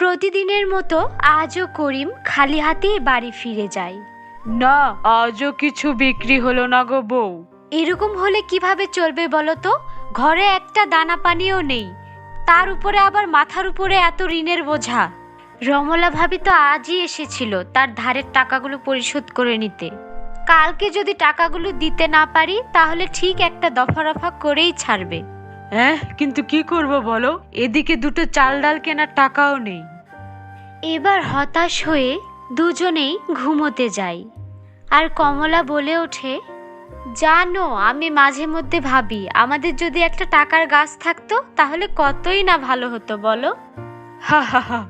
প্রতিদিনের মতো আজও করিম খালি হাতেই বাড়ি ফিরে যায়। না আজও কিছু বিক্রি হলো না গো বউ। এরকম হলে কীভাবে চলবে বলো তো? ঘরে একটা দানা পানিও নেই। তার উপরে আবার মাথার উপরে এত ঋণের বোঝা। রমলা ভাবি তো আজই এসেছিল তার ধারের টাকাগুলো পরিশোধ করে নিতে। কালকে যদি টাকাগুলো দিতে না পারি তাহলে ঠিক একটা দফা রফা করেই ছাড়বে। হ্যাঁ কিন্তু কি করব বলো? এদিকে দুটো চাল ডাল কেনার টাকাও নেই। এবার হতাশ হয়ে দুজনেই ঘুমোতে যাই। আর কমলা বলে ওঠে জানো আমি মাঝে মধ্যে ভাবি আমাদের যদি একটা টাকার গাছ থাকতো তাহলে কতই না ভালো হতো বলো? হা হা হা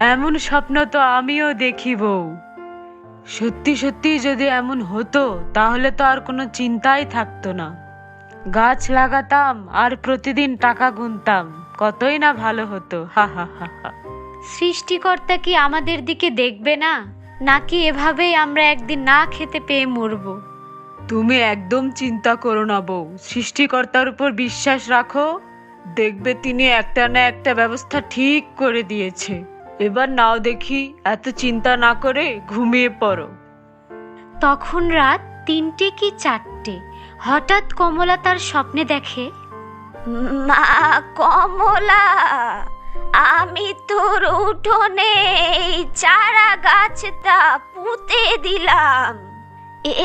এমন স্বপ্ন তো আমিও দেখি বউ। সত্যি সত্যি যদি এমন হতো তাহলে তো আর কোনো চিন্তাই থাকতো না। গাছ লাগাতাম আর প্রতিদিন টাকা গুনতাম। কতই না ভালো হতো হা হা হা হা। সৃষ্টিকর্তা কি আমাদের দিকে দেখবে না? নাকি এভাবেই আমরা একদিন না খেতে পেয়ে মরবো? তুমি একদম চিন্তা করো না বউ সৃষ্টিকর্তার উপর বিশ্বাস রাখো। দেখবে তিনি একটা না একটা ব্যবস্থা ঠিক করে দিয়েছে। এবার নাও দেখি এত চিন্তা না করে ঘুমিয়ে পড়ো। তখন রাত তিনটে কি চারটে? হঠাৎ কমলা তার স্বপ্নে দেখে, মা, কমলা, আমি তোর উঠোনে চারা গাছটা পুঁতে দিলাম।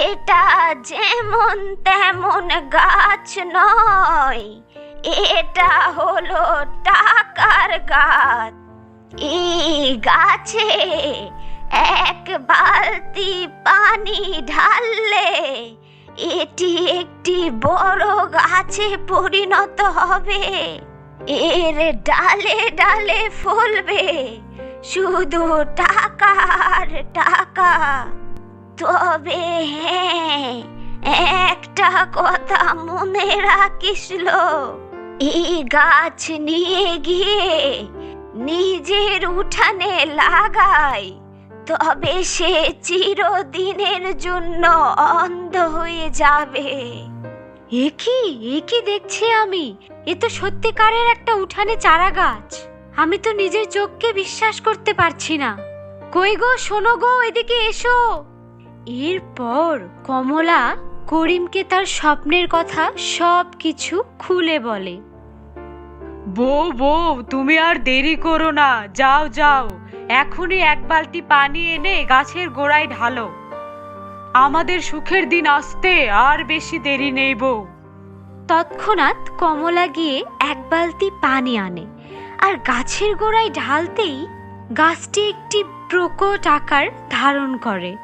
এটা যেমন তেমন গাছ নয়, এটা হলো টাকার গাছ। এই গাছে এক বালতি পানি ঢাললে এটি একটি বড় গাছে পরিণত হবে। এর ডালে ডালে ফলবে। শুধু টাকা আর টাকা। তবে হ্যাঁ একটা কথা মনে রাখিস এই গাছ নিয়ে গিয়ে নিজের উঠানে লাগাই। তবে সে চিরদিনের জন্য অন্ধ হয়ে যাবে। একই একই দেখছি আমি? এ তো সত্যিকারের একটা উঠানে চারা গাছ আমি তো নিজের চোখকে বিশ্বাস করতে পারছি না। কই গো শোনো গো এদিকে এসো। এরপর কমলা করিমকে তার স্বপ্নের কথা সব কিছু খুলে বলে। বউ বউ তুমি আর দেরি করো না। যাও যাও। এখনই এক বালতি পানি এনে গাছের গোড়ায় ঢালো। আমাদের সুখের দিন আসতে আর বেশি দেরি নেই বউ। তৎক্ষণাৎ কমলা গিয়ে এক বালতি পানি আনে আর গাছের গোড়ায় ঢালতেই গাছটি একটি প্রকট আকার ধারণ করে।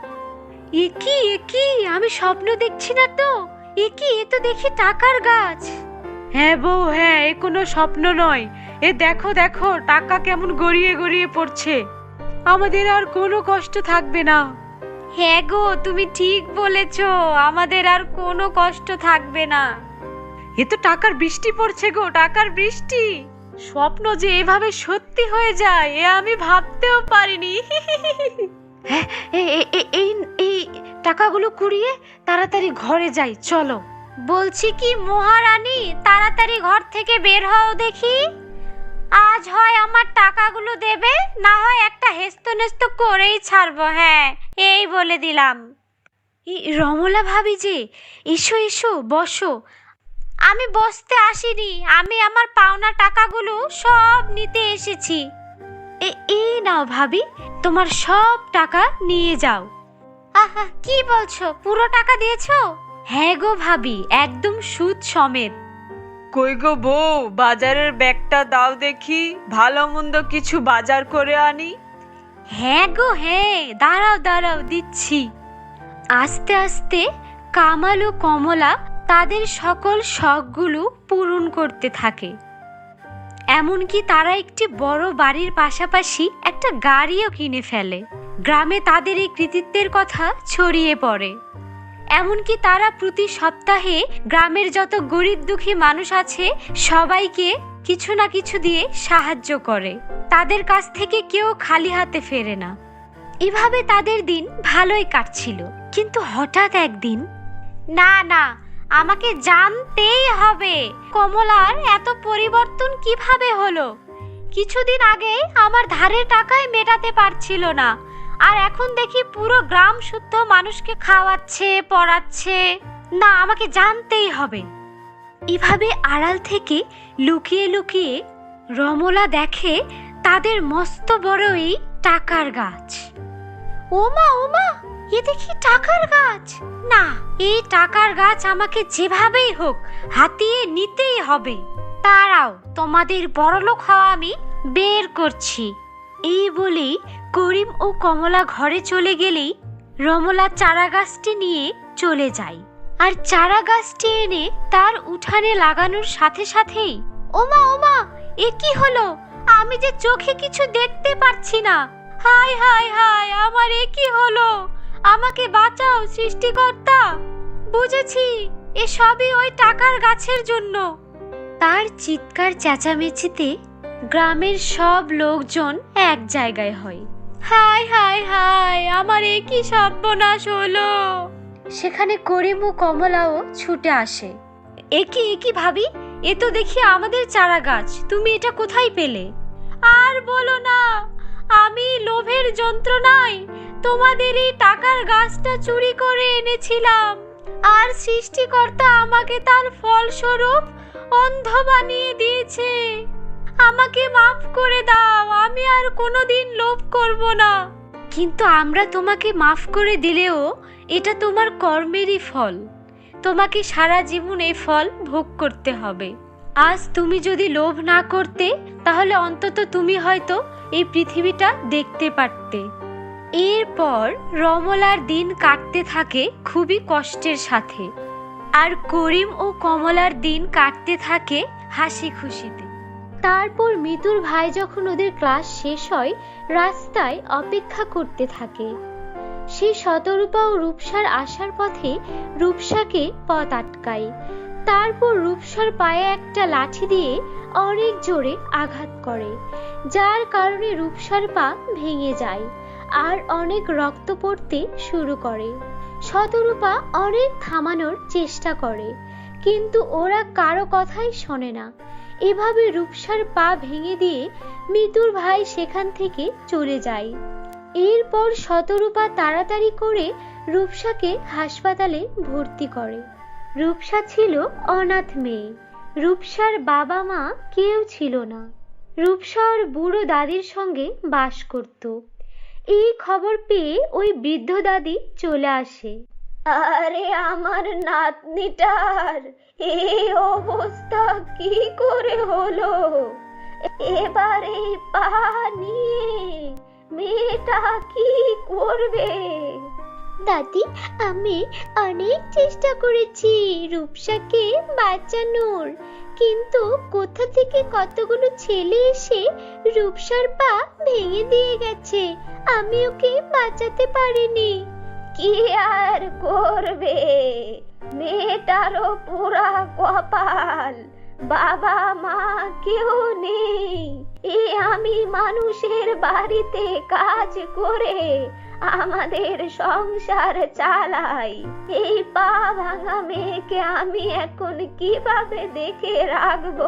একি একি আমি স্বপ্ন দেখছি না তো। একি এ তো দেখি টাকার গাছ। হ্যাঁ বউ হ্যাঁ এ কোনো স্বপ্ন নয়। এ দেখো দেখো টাকা কেমন গড়িয়ে গড়িয়ে পড়ছে। আমাদের আর কোনো কষ্ট থাকবে না। হ্যাঁ গো তুমি ঠিক বলেছ আমাদের আর কোনো কষ্ট থাকবে না। এ তো টাকার বৃষ্টি পড়ছে গো টাকার বৃষ্টি। স্বপ্ন যে এভাবে সত্যি হয়ে যায় এ আমি ভাবতেও পারিনি। হ্যাঁ এই এই টাকাগুলো কুড়িয়ে তাড়াতাড়ি ঘরে যাই চলো। বলছি কি মহারানী তাড়াতাড়ি ঘর থেকে বের হও দেখি। আজ হয় আমার টাকাগুলো দেবে না হয় একটা হেস্ত নেস্ত করেই ছাড়বো হ্যাঁ এই বলে দিলাম। রমলা ভাবি যে এসো এসো বসো। আমি বসতে আসিনি আমি আমার পাওনা টাকাগুলো সব নিতে এসেছি। এ- এই নাও ভাবি তোমার সব টাকা নিয়ে যাও। আহা কি বলছো পুরো টাকা দিয়েছ? হ্যাঁ গো ভাবি একদম সুদ সমেত। কই গো বউ, বাজারের ব্যাগটা দাও দেখি, ভালো মন্দ কিছু বাজার করে আনি? হ্যাঁ গো হ্যাঁ দাঁড়াও দাঁড়াও, দিচ্ছি। আস্তে আস্তে কামাল ও কমলা তাদের সকল শখগুলো পূরণ করতে থাকে। এমনকি তারা একটি বড় বাড়ির পাশাপাশি একটা গাড়িও কিনে ফেলে। গ্রামে তাদের এই কৃতিত্বের কথা ছড়িয়ে পড়ে। এমনকি তারা প্রতি সপ্তাহে গ্রামের যত গরিব দুঃখী মানুষ আছে, সবাইকে কিছু না কিছু দিয়ে সাহায্য করে। তাদের কাছ থেকে কেউ খালি হাতে ফেরে না। এভাবে তাদের দিন ভালোই কাটছিল। কিন্তু হঠাৎ একদিন, না না, আমাকে জানতেই হবে। কমলার এত পরিবর্তন কীভাবে হলো? কিছুদিন আগে আমার ধারের টাকায় মেটাতে পারছিল না। আর এখন দেখি পুরো গ্রাম শুদ্ধ মানুষকে খাওয়াচ্ছে, পড়াচ্ছে। না, আমাকে জানতেই হবে। এভাবে আড়াল থেকে লুকিয়ে লুকিয়ে রমলা দেখে তাদের মস্ত বড় এই টাকার গাছ। ওমা ওমা, এ দেখি টাকার গাছ। না এই টাকার গাছ আমাকে যেভাবেই হোক হাতিয়ে নিতেই হবে। তারাও তোমাদের বড়লোক হওয়া আমি বের করছি। এই বলেই করিম ও কমলা ঘরে চলে গেলেই রমলা চারা গাছটি নিয়ে চলে যায়। আর চারা গাছটি এনে তার উঠানে লাগানোর সাথে সাথেই, ওমা ওমা, এ কি হলো? আমি যে চোখে কিছু দেখতে পারছি না। হাই হাই হাই আমার এ কি হলো? আমাকে বাঁচাও সৃষ্টিকর্তা। বুঝেছি, এ সবই ওই টাকার গাছের জন্য। তার চিৎকার চেঁচামেচিতে গ্রামের সব লোকজন এক জায়গায় হয়। হাই হাই হাই আমার এ কি সর্বনাশ হলো? সেখানে করিম ও কমলাও ছুটে আসে। একি একি ভাবি? এ তো দেখি আমাদের চারা গাছ তুমি এটা কোথায় পেলে? আর বলো না আমি লোভের যন্ত্রণায় তোমাদের এই টাকার গাছটা চুরি করে এনেছিলাম। আর সৃষ্টিকর্তা আমাকে তার ফলস্বরূপ অন্ধ বানিয়ে দিয়েছে। আমাকে মাফ করে দাও, আমি আর কোনোদিন লোভ করব না। কিন্তু আমরা তোমাকে মাফ করে দিলেও এটা তোমার কর্মেরই ফল। তোমাকে সারা জীবন এই ফল ভোগ করতে হবে। আজ তুমি যদি লোভ না করতে, তাহলে অন্তত তুমি হয়তো এই পৃথিবীটা দেখতে পারতে। এরপর রমলার দিন কাটতে থাকে খুবই কষ্টের সাথে। আর করিম ও কমলার দিন কাটতে থাকে হাসি খুশিতে তারপর মিতুর ভাই যখন ওদের ক্লাস শেষ হয়, রাস্তায় অপেক্ষা করতে থাকে। সে শতরূপা ও রূপসার আসার পথে রূপসাকে পথ আটকায়। তারপর রূপসার পায়ে একটা লাঠি দিয়ে অনেক জোরে আঘাত করে, যার কারণে রূপসার পা ভেঙে যায় আর অনেক রক্ত পড়তে শুরু করে। শতরূপা অনেক থামানোর চেষ্টা করে, কিন্তু ওরা কারও কথাই শোনে না। এভাবে রূপসার পা ভেঙে দিয়ে মিতুর ভাই সেখান থেকে চলে যায়। এরপর শতরূপা তাড়াতাড়ি করে রূপসাকে হাসপাতালে ভর্তি করে। রূপসা ছিল অনাথ মেয়ে। রূপসার বাবা মা কেউ ছিল না। রূপসা ওর বুড়ো দাদির সঙ্গে বাস করত। এই খবর পেয়ে ওই বৃদ্ধ দাদি চলে আসে। আরে আমার নাতনিটার এই অবস্থা কি করে হলো? এবার এই পা নিয়ে মেয়েটা কি করবে? দাদি, আমি অনেক চেষ্টা করেছি রূপসাকে বাঁচানোর, কিন্তু কোথা থেকে কতগুলো ছেলে এসে রূপসার পা ভেঙে দিয়ে গেছে? আমি ওকে বাঁচাতে পারিনি। কি আর করবে? মেয়েটারও পুরা কপাল, বাবা মা কেউ নেই। এ আমি মানুষের বাড়িতে কাজ করে আমাদের সংসার চালাই। এই পা ভাঙা মেয়েকে আমি এখন কীভাবে দেখে রাখব?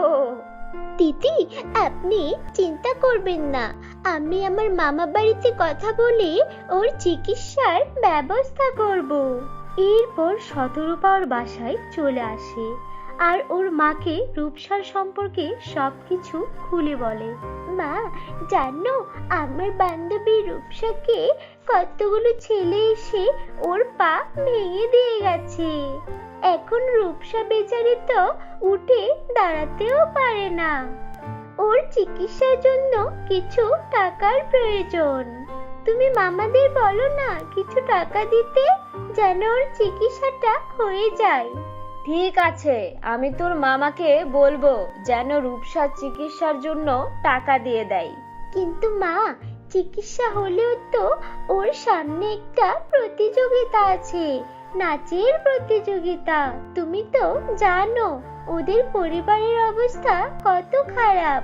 দিদি আপনি চিন্তা করবেন না। আমি আমার মামা বাড়িতে কথা বলে ওর চিকিৎসার ব্যবস্থা করব। এরপর শতরূপা পাওয়ার বাসায় চলে আসে। আর ওর মাকে রূপসার সম্পর্কে সবকিছু খুলে বলে। মা, জানো, আমার বান্ধবী রূপসাকে কতগুলো ছেলে এসে ওর পা ভেঙে দিয়ে গেছে। এখন রূপসা বেচারি তো উঠে দাঁড়াতেও পারে না। ওর চিকিৎসার জন্য কিছু টাকার প্রয়োজন। তুমি মামাদের বলো না, কিছু টাকা দিতে যেন ওর চিকিৎসাটা হয়ে যায়। ঠিক আছে, আমি তোর মামাকে বলব যেন রূপসার চিকিৎসার জন্য টাকা দিয়ে দেয়। কিন্তু মা, চিকিৎসা হলেও তো ওর সামনে একটা প্রতিযোগিতা আছে, নাচের প্রতিযোগিতা। তুমি তো জানো, ওদের পরিবারের অবস্থা কত খারাপ।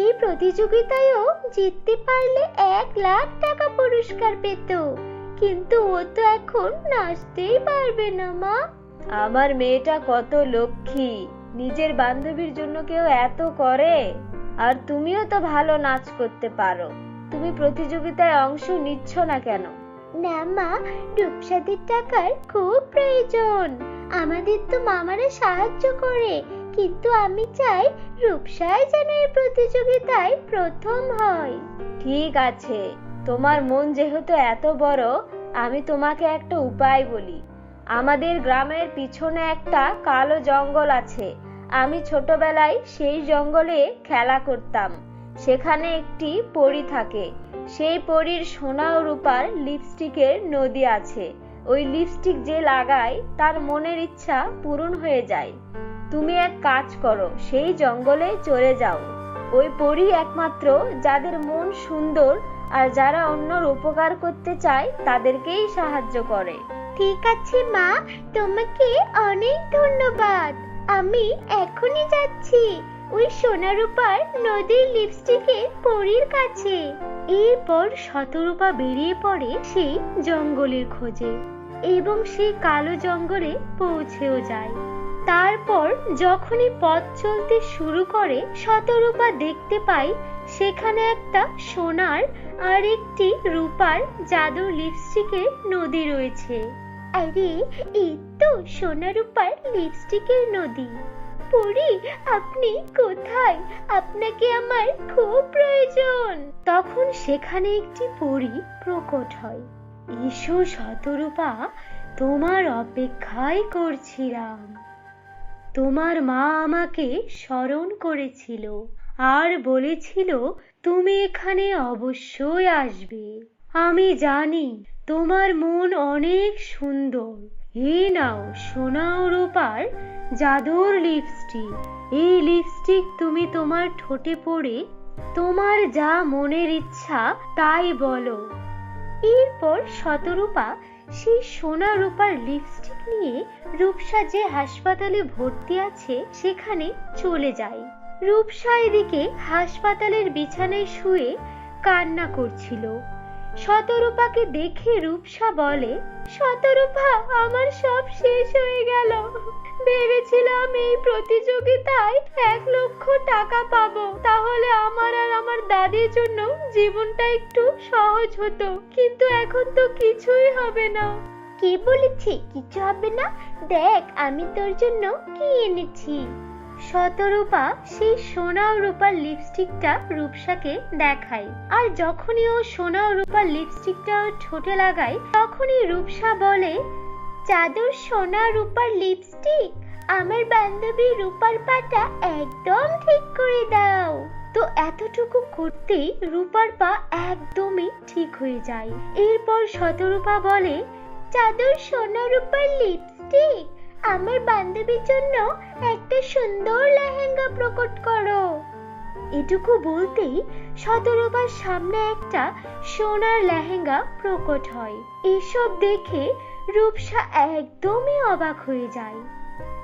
এই প্রতিযোগিতায়ও জিততে পারলে এক লাখ টাকা পুরস্কার পেত, কিন্তু ও তো এখন নাচতেই পারবে না মা। আমার মেয়েটা কত লক্ষ্মী নিজের বান্ধবীর জন্য কেউ এত করে? আর তুমিও তো ভালো নাচ করতে পারো। তুমি প্রতিযোগিতায় অংশ নিচ্ছ না কেন? না মা রূপসাদের টাকার খুব প্রয়োজন। আমাদের তো মামারা সাহায্য করে। কিন্তু আমি চাই রূপসাই যেন এই প্রতিযোগিতায় প্রথম হয়। ঠিক আছে তোমার মন যেহেতু এত বড় আমি তোমাকে একটা উপায় বলি। আমাদের গ্রামের পিছনে একটা কালো জঙ্গল আছে। আমি ছোটবেলায় সেই জঙ্গলে খেলা করতাম। সেখানে একটি পরি থাকে। সেই পরীর সোনা ও রূপার লিপস্টিকের নদী আছে। ওই লিপস্টিক যে লাগায়, তার মনের ইচ্ছা পূরণ হয়ে যায়। তুমি এক কাজ করো, সেই জঙ্গলে চলে যাও। ওই পরী একমাত্র যাদের মন সুন্দর আর যারা অন্যর উপকার করতে চায়, তাদেরকেই সাহায্য করে। ঠিক আছে, মা। তোমাকে অনেক ধন্যবাদ। আমি এখনই যাচ্ছি। ওই সোনারূপার নদীর লিপস্টিকে পরীর কাছে। এরপর শতরূপা বেরিয়ে পড়ে সেই জঙ্গলের খোঁজে এবং সেই কালো জঙ্গলে পৌঁছেও যায়। তারপর যখনই পথ চলতে শুরু করে, শতরূপা দেখতে পায় সেখানে একটা সোনার আর একটি রূপার জাদুর লিপস্টিকের নদী রয়েছে। আরে, এই তো সোনা রূপার লিপস্টিকের নদী। পরি, আপনি কোথায়? আপনাকে আমার খুব প্রয়োজন। তখন সেখানে একটি পরি প্রকট হয়। এসো শতরূপা, তোমার অপেক্ষাই করছিলাম। তোমার মা আমাকে স্মরণ করেছিল আর বলেছিল, তুমি এখানে অবশ্যই আসবে। আমি জানি তোমার মন অনেক সুন্দর। এই নাও সোনা ও রূপার জাদুর লিপস্টিক এই লিপস্টিক তুমি তোমার ঠোঁটে পড়ে তোমার যা মনের ইচ্ছা তাই বলো। এরপর শতরূপা সেই সোনা রূপার লিপস্টিক নিয়ে রূপসা যে হাসপাতালে ভর্তি আছে সেখানে চলে যায়। রূপসা এদিকে হাসপাতালের বিছানায় শুয়ে কান্না করছিল। শতরূপাকে দেখে রূপসা বলে, শতরূপা, আমার সব শেষ হয়ে গেল। ভেবেছিলাম এই প্রতিযোগিতায় এক লক্ষ টাকা পাবো। তাহলে আমার আর আমার দাদির জন্য জীবনটা একটু সহজ হতো। কিন্তু এখন তো কিছুই হবে না। কে বলেছে? কিছু হবে না। দেখ, আমি তোর জন্য কি এনেছি। শতরূপা সেই সোনা রূপার লিপস্টিকটা রূপসাকে দেখায়। আর যখনই ও সোনা রূপার লিপস্টিকটা ঠোঁটে লাগায়, তখনই রূপসা বলে, চাদর সোনা রূপার লিপস্টিক আমার বান্ধবী রূপার পাটা একদম ঠিক করে দাও। তো এতটুকু করতেই রূপার পা একদমই ঠিক হয়ে যায়। এরপর শতরূপা বলে, চাদর সোনা রূপার লিপস্টিক আমার বান্ধবীর জন্য একটা সুন্দর লেহেঙ্গা প্রকট করো। এটুকু বলতেই সতেরোবার সামনে একটা সোনার লেহেঙ্গা প্রকট হয়। এসব দেখে রূপসা একদমই অবাক হয়ে যায়।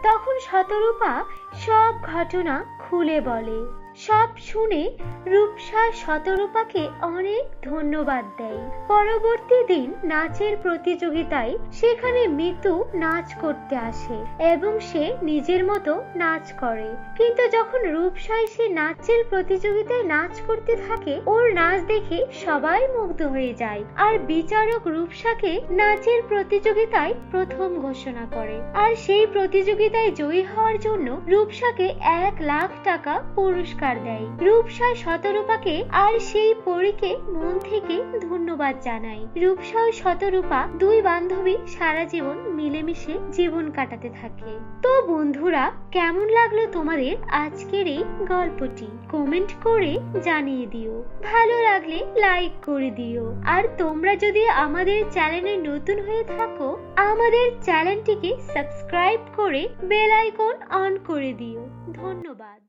তখন শতরূপা সব ঘটনা খুলে বলে। সব শুনে রূপসা শতরূপাকে অনেক ধন্যবাদ দেয়। পরবর্তী দিন নাচের প্রতিযোগিতায় সেখানে মিতু নাচ করতে আসে এবং সে নিজের মতো নাচ করে। কিন্তু যখন রূপসা সে নাচের প্রতিযোগিতায় নাচ করতে থাকে, ওর নাচ দেখে সবাই মুগ্ধ হয়ে যায় আর বিচারক রূপসাকে নাচের প্রতিযোগিতায় প্রথম ঘোষণা করে। আর সেই প্রতিযোগিতায় জয়ী হওয়ার জন্য রূপসাকে এক লাখ টাকা পুরস্কার দেয়। রূপসা শতরূপাকে আর সেই পরীকে মন থেকে ধন্যবাদ জানায়। রূপসা ও শতরূপা দুই বান্ধবী সারা জীবন মিলেমিশে জীবন কাটাতে থাকে। তো বন্ধুরা, কেমন লাগল তোমাদের আজকের এই গল্পটি? কমেন্ট করে জানিয়ে দিও। ভালো লাগলে লাইক করে দিও। আর তোমরা যদি আমাদের চ্যানেলে নতুন হয়ে থাকো, আমাদের চ্যানেলটিকে সাবস্ক্রাইব করে বেল আইকন অন করে দিও। ধন্যবাদ।